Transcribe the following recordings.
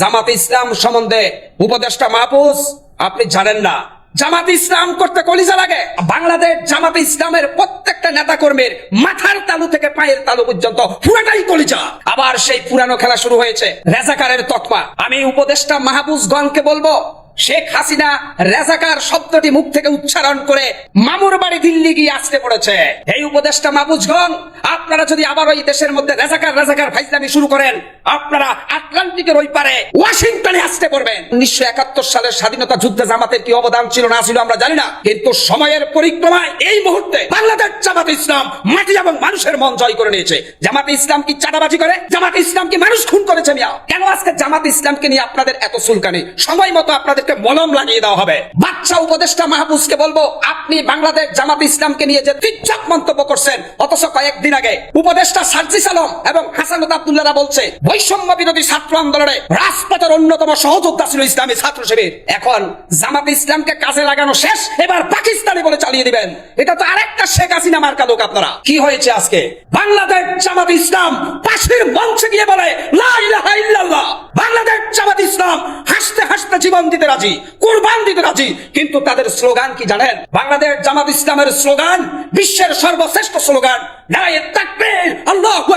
জামাত ইসলাম সম্বন্ধে উপদেষ্টা মাহফুজ, আপনি জানেন না। জামাত ইসলাম করতে কলিজা লাগে। বাংলাদেশ জামাত ইসলামের প্রত্যেকটা নেতা কর্মীর মাথার তালু থেকে পায়ের তালু পর্যন্ত পুরাটাই কলিজা। আবার সেই পুরানো খেলা শুরু হয়েছে, রেজাকারের তকমা। আমি উপদেষ্টা মাহবুজগণকে বলব শেখ হাসিনা রেজাকার শব্দটি মুখ থেকে উচ্চারণ করে মামুর বাড়ি দিল্লি গিয়ে আসতে পড়েছে। এই উপদেশটা মাহবুজগণ আপনারা যদি আবার ওই দেশের মধ্যে রেজাকার রেজাকার ফাইজলামি শুরু করেন, আপনারা আটলান্টিকের ওই পারে ওয়াশিংটনে আসতে পড়বেন। উনিশশো একাত্তর সালের স্বাধীনতা যুদ্ধে জামাতের কি অবদান ছিল না ছিল আমরা জানি না, কিন্তু সময়ের পরিক্রমায় এই মুহূর্তে বাংলাদেশ জামাত ইসলাম মাটি এবং মানুষের মন জয় করে নিয়েছে। জামাত ইসলাম কি চাঁদাবাজি করে? জামাত ইসলাম কি মানুষ খুন করেছে মিয়া? কেন আজকে জামাত ইসলামকে নিয়ে আপনাদের এত সুলকানি সময় মতো আপনাদেরকে মলম লাগিয়ে দেওয়া হবে। বাচ্চা উপদেষ্টা মাহবুজকে বলব, আপনি বাংলাদেশ জামাত ইসলামকে নিয়ে যে তিচ্ছক মন্তব্য করছেন, অথচ কয়েকদিন আগে উপদেষ্টা সার্জিস আলম এবং হাসানুদ আব্দুল্লাহরা বলছে, বৈষম্য বিরোধী ছাত্র আন্দোলনে রাজপথের অন্যতম সহযোদ্ধা ছিল ইসলামী ছাত্র শিবির। এখন জামাত ইসলামকে কাজে লাগানো শেষ, এবার পাকিস্তানি বলে চালিয়ে দিবেন। এটা তো আরেকটা শেখ হাসিনা মার্কা লোক আপনারা। কি হয়েছে আজকে? বাংলাদেশ জামাত ইসলাম পাশের মঞ্চে গিয়ে বলে, লা দিতে রাজি, কুরবান দিতে রাজি, কিন্তু তাদের স্লোগান কি জানেন? বাংলাদেশ জামাত ইসলামের স্লোগান, বিশ্বের সর্বশ্রেষ্ঠ স্লোগান আল্লাহু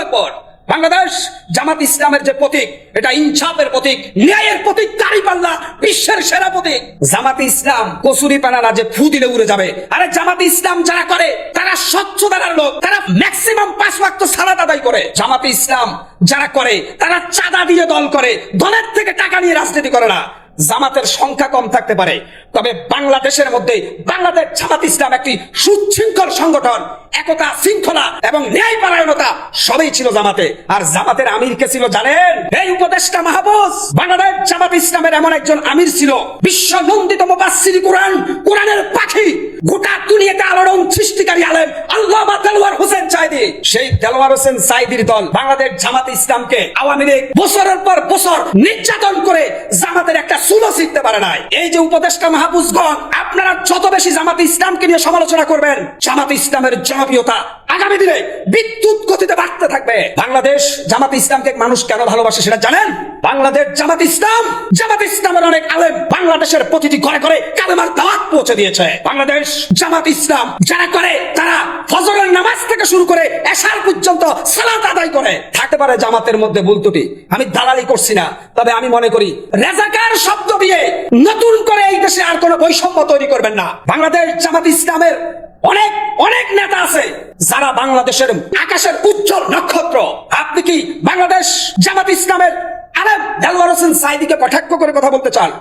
বাংলাদেশ জামাত ইসলামের যে প্রতীক, এটা ইনসাফের প্রতীক, ন্যায়ের প্রতীক দাঁড়িপাল্লা বিশ্বের সেরা প্রতীক। জামাত ইসলাম কসুরি পানারা যে ফু দিলে উড়ে যাবে। আরে জামাত ইসলাম যারা করে, তারা স্বচ্ছতার লোক, তারা ম্যাক্সিমাম পাঁচ ওয়াক্ত সালাত আদায় করে। জামাত ইসলাম যারা করে, তারা চাঁদা দিয়ে দল করে, দলের থেকে টাকা নিয়ে রাজনীতি করে না। জামাতের সংখ্যা কম থাকতে পারে। তবে বাংলাদেশের মধ্যে বাংলাদেশ জামাত ইসলাম একটি সুশৃঙ্খল সংগঠন, একতা, শৃঙ্খলা এবং ন্যায় পরায়ণতা সবই ছিল জামাতে। আর জামাতের আমির কে ছিল জানেন? এই উপদেষ্টা মাহবুজ বাংলাদেশ জামাত ইসলামের এমন একজন আমির ছিল বিশ্ব নন্দিত মুবাসসির কোরআন, কোরআনের পাখি, গোটা সৃষ্টিকারী আলেম দেলওয়ার হোসেন সেই দেলওয়ার হোসেন দল বাংলাদেশ ইসলামকে আওয়ামী লীগ বছরের পর বছর নির্যাতন করে জামাতের একটা পারে নাই। এই যে উপদেষ্টা মাহবুজগণ আপনারা যত বেশি জামাত ইসলামকে নিয়ে সমালোচনা করবেন, জামাত ইসলামের জনপ্রিয়তা আগামী দিনে বিদ্যুৎ গতিতে বাড়তে থাকবে। বাংলাদেশ জামাত ইসলামকে মানুষ কেন ভালোবাসে সেটা জানেন? বাংলাদেশ জামাত ইসলাম, জামাত ইসলামের অনেক আলেম বাংলাদেশের প্রতিটি ঘরে ঘরে কালেমার পৌঁছে দিয়েছে। বাংলাদেশ জামাত ইসলাম যারা করে, তারা ফজরের নামাজ থেকে শুরু করে এশার পর্যন্ত সালাত আদায় করে। থাকতে পারে জামাতের মধ্যে ভুল ত্রুটি। আমি দালালি করছি না। তবে আমি মনে করি, রেজাকার শব্দ দিয়ে নতুন করে এই দেশে আর কোনো বৈষম্য তৈরি করবেন না। বাংলাদেশ জামাত ইসলামের অনেক অনেক নেতা আছে, যারা বাংলাদেশের আকাশের উজ্জ্বল নক্ষত্র। আপনি কি বাংলাদেশ জামাত ইসলামের আরেক দেলওয়ার হোসেন সাইদিকে কটাক্ষ করে কথা বলতে চান?